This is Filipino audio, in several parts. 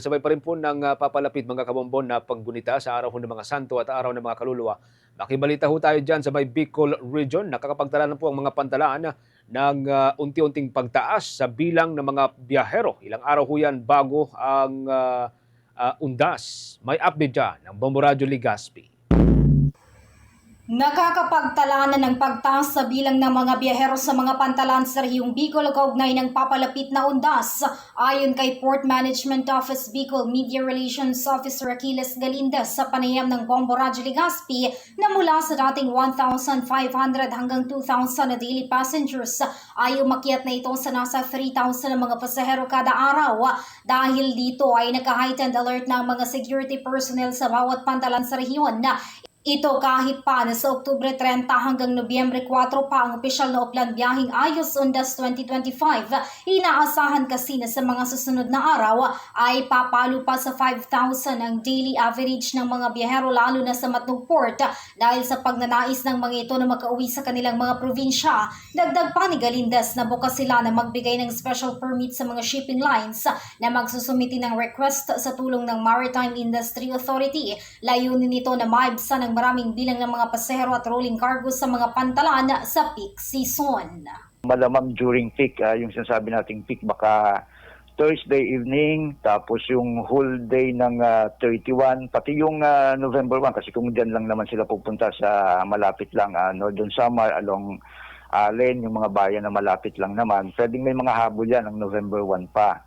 Sabay pa rin po ng ah, papalapit mga kabombon na paggunita sa araw ng mga santo at araw ng mga kaluluwa. Makibalita ho tayo dyan sa may Bicol Region. Nakakapagtala na po ang mga pantalaan ng ah, unti-unting pagtaas sa bilang ng mga biyahero. Ilang araw ho yan bago ang ah, ah, undas. May update dyan ng Bomboradyo Ligaspi. Nakakapagtala na ng pagtaas sa bilang ng mga biyahero sa mga pantalan sa Rehiyong Bicol kaugnay ng papalapit na undas. Ayon kay Port Management Office Bicol Media Relations Officer Aquiles Galindas sa panayam ng Bombo Radyo na mula sa dating 1,500 hanggang 2,000 na daily passengers ay umakyat na ito sa nasa 3,000 na mga pasahero kada araw. Dahil dito ay naka-heightened alert ng mga security personnel sa bawat pantalan sa rehiyon ito kahit pa na sa Oktubre 30 hanggang Nobyembre 4 pa ang opisyal na uplan biyahing Ayos Undas 2025. Inaasahan kasi na sa mga susunod na araw ay papalo pa sa 5,000 ang daily average ng mga biyahero lalo na sa Matnog Port dahil sa pagnanais ng mga ito na makauwi sa kanilang mga probinsya. Dagdag pa ni Galindas na bukas sila na magbigay ng special permit sa mga shipping lines na magsusumiti ng request sa tulong ng Maritime Industry Authority. Layunin nito na maibsan ng maraming bilang ng mga pasahero at rolling cargo sa mga pantalan sa peak season. malamang during peak, ah, yung sinasabi nating peak, baka Thursday evening, tapos yung whole day ng ah, 31, pati yung ah, November 1, kasi kung dyan lang naman sila pupunta sa malapit lang, ah, Northern Samar, along Allen, yung mga bayan na malapit lang naman, pwedeng may mga habol yan ng November 1 pa.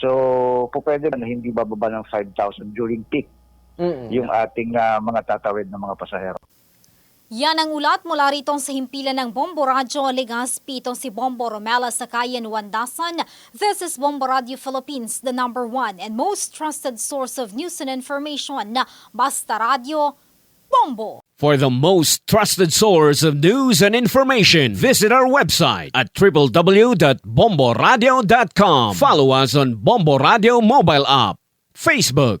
So, po pwede na hindi bababa ng 5,000 during peak yung ating ah, mga tatawid ng mga pasahero. Yan ang ulat mula rito sa himpilan ng Bombo Radyo Legazpi itong si Bombo Romela Sakayan Wandasan. This is Bombo Radio Philippines, the number one and most trusted source of news and information na Basta Radio Bombo. For the most trusted source of news and information, visit our website at www.bomboradio.com. Follow us on Bombo Radio mobile app, Facebook,